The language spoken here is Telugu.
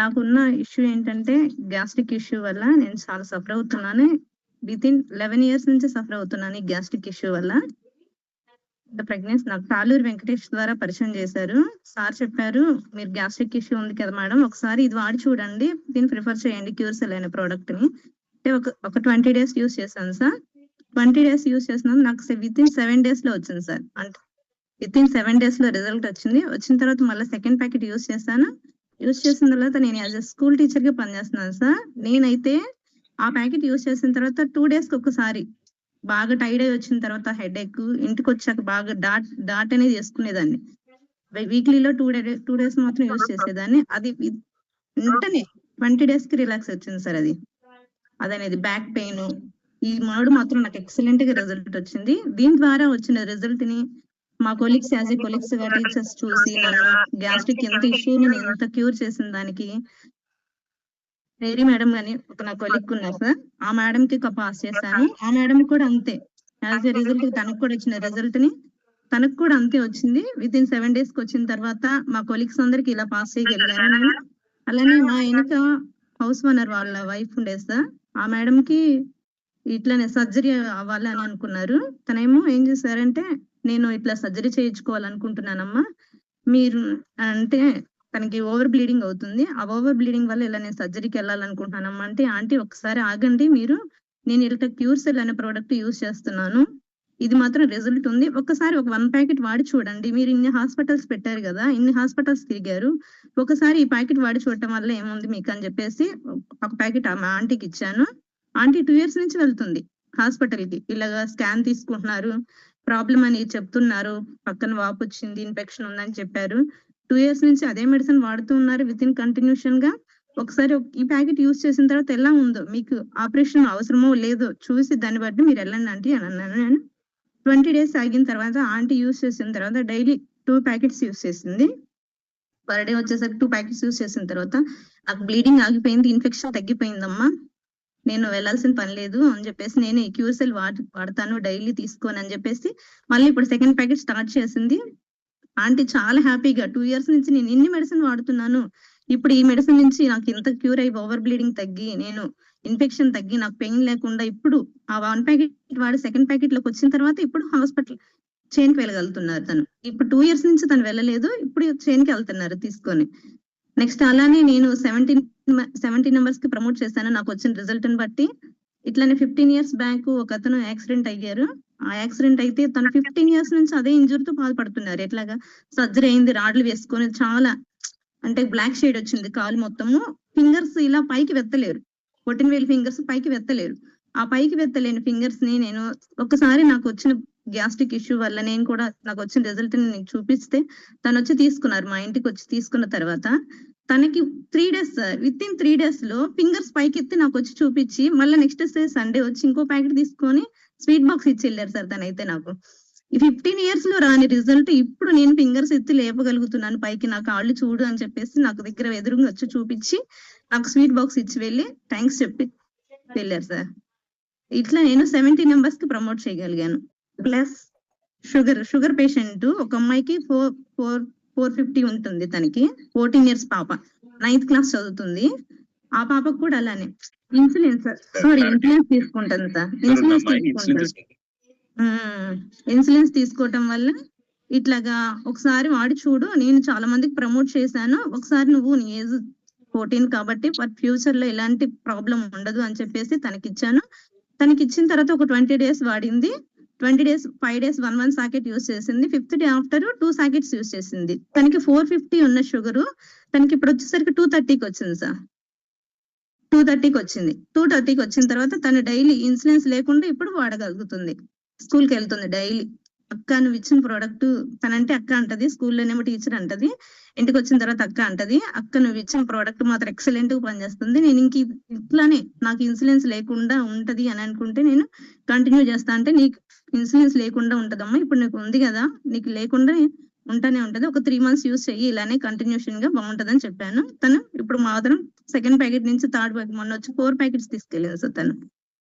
నాకున్న ఇష్యూ ఏంటంటే గ్యాస్ట్రిక్ ఇష్యూ వల్ల నేను చాలా సఫర్ అవుతున్నాను. విత్ ఇన్ లెవెన్ ఇయర్స్ నుంచి సఫర్ అవుతున్నాను ఈ గ్యాస్ట్రిక్ ఇష్యూ వల్ల. ప్రెగ్నెన్సీ నాకు తాలూరు వెంకటేష్ ద్వారా పరిచయం చేశారు. సార్ చెప్పారు మీరు గ్యాస్ట్రిక్ ఇష్యూ ఉంది కదా మేడం ఒకసారి ఇది వాడి చూడండి. దీన్ని ప్రిఫర్ చేయండి క్యూర్సెల్ అనే ప్రోడక్ట్ని. అంటే ఒక ఒక ట్వంటీ డేస్ యూస్ చేశాను సార్. ట్వంటీ డేస్ యూస్ చేసినాను నాకు విత్ ఇన్ సెవెన్ డేస్లో వచ్చింది సార్. అంటే విత్ ఇన్ సెవెన్ డేస్లో రిజల్ట్ వచ్చింది. వచ్చిన తర్వాత మళ్ళీ సెకండ్ ప్యాకెట్ యూస్ చేశాను. యూస్ చేసిన తర్వాత నేను యాజ్ అ స్కూల్ టీచర్గా పనిచేస్తున్నాను సార్. నేనైతే ఆ ప్యాకెట్ యూస్ చేసిన తర్వాత టూ డేస్కి ఒకసారి బాగా టైడ్ అయి వచ్చిన తర్వాత హెడ్ ఎక్ ఇంటికి వచ్చాక బాగా డాట్ డాట్ అనేది వేసుకునేదాన్ని. వీక్లీలో టూ డే టూ డేస్ మాత్రం యూస్ చేసేదాన్ని. అది వి- వెంటనే ట్వంటీ డేస్కి రిలాక్స్ వచ్చింది సార్ అది. అదనేది బ్యాక్ పెయిన్ ఈ మోడ్ మాత్రం నాకు ఎక్సలెంట్గా రిజల్ట్ వచ్చింది. దీని ద్వారా వచ్చిన రిజల్ట్ని మా colleagues as a colleagues teachers చూసి గ్యాస్ట్రిక్ ఎంత ఇష్యూని నేను ఎంత క్యూర్ చేసిన దానికి? వేరే మేడం అని ఒక నా కొలీగ్ ఉన్నారు సార్ ఆ మేడం కి పాస్ చేశాను. ఆ మేడం కూడా అంతే. యాజ్ ఎ రిజల్ట్ తనకు కూడా వచ్చిన రిజల్ట్ని తనకు కూడా అంతే వచ్చింది. విత్ ఇన్ సెవెన్ డేస్కి వచ్చిన తర్వాత మా కొలీగ్స్ అందరికి ఇలా పాస్ చేయగలిగాను నేను. అలానే మా వెనుక హౌస్ ఓనర్ వాళ్ళ వైఫ్ ఉండే సార్ ఆ మేడం కి ఇట్లానే సర్జరీ అవ్వాలని అనుకున్నారు. తనేమో ఏం చేశారంటే నేను ఇట్లా సర్జరీ చేయించుకోవాలనుకుంటున్నానమ్మా. మీరు అంటే తనకి ఓవర్ బ్లీడింగ్ అవుతుంది. ఆ ఓవర్ బ్లీడింగ్ వల్ల ఇలా నేను సర్జరీకి వెళ్ళాలనుకుంటున్నానమ్మా. అంటే ఆంటీ ఒకసారి ఆగండి మీరు. నేను ఇట్లా క్యూర్సెల్ అనే ప్రోడక్ట్ యూస్ చేస్తున్నాను. ఇది మాత్రం రిజల్ట్ ఉంది. ఒక్కసారి ఒక వన్ ప్యాకెట్ వాడి చూడండి. మీరు ఇన్ని హాస్పిటల్స్ పెట్టారు కదా ఇన్ని హాస్పిటల్స్ తిరిగారు. ఒకసారి ఈ ప్యాకెట్ వాడి చూడటం వల్ల ఏముంది మీకు? అని చెప్పేసి ఒక ప్యాకెట్ మా ఆంటీకి ఇచ్చాను. ఆంటీ టూ ఇయర్స్ నుంచి వెళ్తుంది హాస్పిటల్కి ఇలాగా స్కాన్ తీసుకుంటున్నారు. ప్రాబ్లం అని చెప్తున్నారు. పక్కన వాపు వచ్చింది ఇన్ఫెక్షన్ ఉందని చెప్పారు. టూ ఇయర్స్ నుంచి అదే మెడిసిన్ వాడుతూ ఉన్నారు విత్ ఇన్ కంటిన్యూషన్గా. ఒకసారి ఈ ప్యాకెట్ యూస్ చేసిన తర్వాత ఎలా ఉందో మీకు ఆపరేషన్ అవసరమో లేదో చూసి దాన్ని బట్టి మీరు వెళ్ళండి ఆంటీ అని అన్నాను నేను. ట్వంటీ డేస్ ఆగిన తర్వాత ఆంటీ యూస్ చేసిన తర్వాత డైలీ టూ ప్యాకెట్స్ యూస్ చేసింది. పర్ డే వచ్చేసరికి టూ ప్యాకెట్స్ యూస్ చేసిన తర్వాత నాకు బ్లీడింగ్ ఆగిపోయింది ఇన్ఫెక్షన్ తగ్గిపోయిందమ్మా. నేను వెళ్ళాల్సిన పని లేదు అని చెప్పేసి నేను ఈ క్యూసెల్ వాడు వాడతాను డైలీ తీసుకోను అని చెప్పేసి మళ్ళీ ఇప్పుడు సెకండ్ ప్యాకెట్ స్టార్ట్ చేసింది. ఆంటీ చాలా హ్యాపీగా టూ ఇయర్స్ నుంచి నేను ఇన్ని మెడిసిన్ వాడుతున్నాను. ఇప్పుడు ఈ మెడిసిన్ నుంచి నాకు ఇంత క్యూర్ అయ్యి ఓవర్ బ్లీడింగ్ తగ్గి నేను ఇన్ఫెక్షన్ తగ్గి నాకు పెయిన్ లేకుండా ఇప్పుడు ఆ వన్ ప్యాకెట్ వాడి సెకండ్ ప్యాకెట్లోకి వచ్చిన తర్వాత ఇప్పుడు హాస్పిటల్ చైన్కి వెళ్ళగలుగుతున్నారు తను. ఇప్పుడు టూ ఇయర్స్ నుంచి తను వెళ్ళలేదు ఇప్పుడు చైన్కి వెళ్తున్నారు తీసుకొని. నెక్స్ట్ అలానే నేను సెవెంటీన్ సెవెంటీ నెంబర్స్కి ప్రమోట్ చేశాను. నాకు వచ్చిన రిజల్ట్ని బట్టి. ఇట్లానే ఫిఫ్టీన్ ఇయర్స్ బ్యాక్ ఒక అతను యాక్సిడెంట్ అయ్యారు. ఆ యాక్సిడెంట్ అయితే తను ఫిఫ్టీన్ ఇయర్స్ నుంచి అదే ఇంజురీతో బాధపడుతున్నారు. ఎట్లాగా? సర్జరీ అయింది రాడ్లు వేసుకొని చాలా అంటే బ్లాక్ షేడ్ వచ్చింది కాలు మొత్తము. ఫింగర్స్ ఇలా పైకి వెత్తలేరు. కొట్టిన వేలు ఫింగర్స్ పైకి వెత్తలేరు. ఆ పైకి వెత్తలేని ఫింగర్స్ని నేను ఒక్కసారి నాకు వచ్చిన గ్యాస్ట్రిక్ ఇష్యూ వల్ల నేను కూడా నాకు వచ్చిన రిజల్ట్ని చూపిస్తే తను వచ్చి తీసుకున్నారు. మా ఇంటికి వచ్చి తీసుకున్న తర్వాత తనకి three days with in three డేస్లో ఫింగర్స్ పైకి ఎత్తి నాకు వచ్చి చూపించి మళ్ళీ నెక్స్ట్ డే సండే వచ్చి ఇంకో ప్యాకెట్ తీసుకొని స్వీట్ బాక్స్ ఇచ్చి వెళ్ళారు సార్ తనైతే నాకు. ఈ ఫిఫ్టీన్ ఇయర్స్లో రాని రిజల్ట్ ఇప్పుడు నేను ఫింగర్స్ ఎత్తి లేపగలుగుతున్నాను పైకి నా కాళ్ళు చూడు అని చెప్పేసి నాకు దగ్గర ఎదురుగా వచ్చి చూపించి నాకు స్వీట్ బాక్స్ ఇచ్చి వెళ్ళి థ్యాంక్స్ చెప్పి వెళ్ళారు సార్. ఇట్లా నేను సెవెంటీ మెంబర్స్కి ప్రమోట్ చేయగలిగాను. ప్లస్ షుగర్ షుగర్ పేషెంట్ ఒక అమ్మాయికి ఫోర్ ఫోర్ ఫోర్ ఫిఫ్టీ ఉంటుంది తనకి. ఫోర్టీన్ ఇయర్స్ పాప. నైన్త్ క్లాస్ చదువుతుంది. ఆ పాపకు కూడా అలానే. Insulin sorry. ఇన్సులిన్స్ తీసుకుంటుంది సార్. ఇన్సులిన్స్ తీసుకుంటుంది. ఇన్సులిన్స్ తీసుకోవటం వల్ల ఇట్లాగా ఒకసారి వాడి చూడు. నేను చాలా మందికి ప్రమోట్ చేశాను. ఒకసారి నువ్వు నీ ఏజ్ ఫోర్టీన్ కాబట్టి బట్ ఫ్యూచర్లో ఎలాంటి ప్రాబ్లం ఉండదు అని చెప్పేసి తనకి ఇచ్చాను తనకి ఇచ్చిన తర్వాత ఒక ట్వంటీ డేస్ వాడింది. Twenty days five days one one socket use చేసింది. Fifth day after two sockets use చేసింది. తనకి ఫోర్ ఫిఫ్టీ ఉన్న షుగర్ తనకి ఇప్పుడు వచ్చేసరికి టూ థర్టీకి వచ్చింది సార్. టూ థర్టీకి వచ్చింది. టూ థర్టీకి వచ్చిన తర్వాత తను డైలీ ఇన్సులిన్స్ లేకుండా ఇప్పుడు వాడగలుగుతుంది. స్కూల్కి వెళ్తుంది డైలీ. అక్క నువ్వు ఇచ్చిన ప్రోడక్ట్ తనంటే అక్క అంటది స్కూల్లోనేమో టీచర్ అంటది ఇంటికి వచ్చిన తర్వాత అక్క అంటది. అక్క నువ్వు ఇచ్చిన ప్రోడక్ట్ మాత్రం ఎక్సలెంట్గా పనిచేస్తుంది. నేను ఇంక ఇట్లానే నాకు ఇన్సులిన్స్ లేకుండా ఉంటది అని అనుకుంటే నేను కంటిన్యూ చేస్తా. అంటే నీకు ఇన్సులెన్స్ లేకుండా ఉంటదమ్మా. ఇప్పుడు నీకు ఉంది కదా నీకు లేకుండా ఉంటానే ఉంటది. ఒక త్రీ మంత్స్ యూస్ చెయ్యి ఇలానే కంటిన్యూషన్గా బాగుంటదని చెప్పాను. తను ఇప్పుడు మాత్రం సెకండ్ ప్యాకెట్ నుంచి థర్డ్ ప్యాకెట్ మొన్న వచ్చి ఫోర్ ప్యాకెట్స్ తీసుకెళ్ళింది సార్ తను.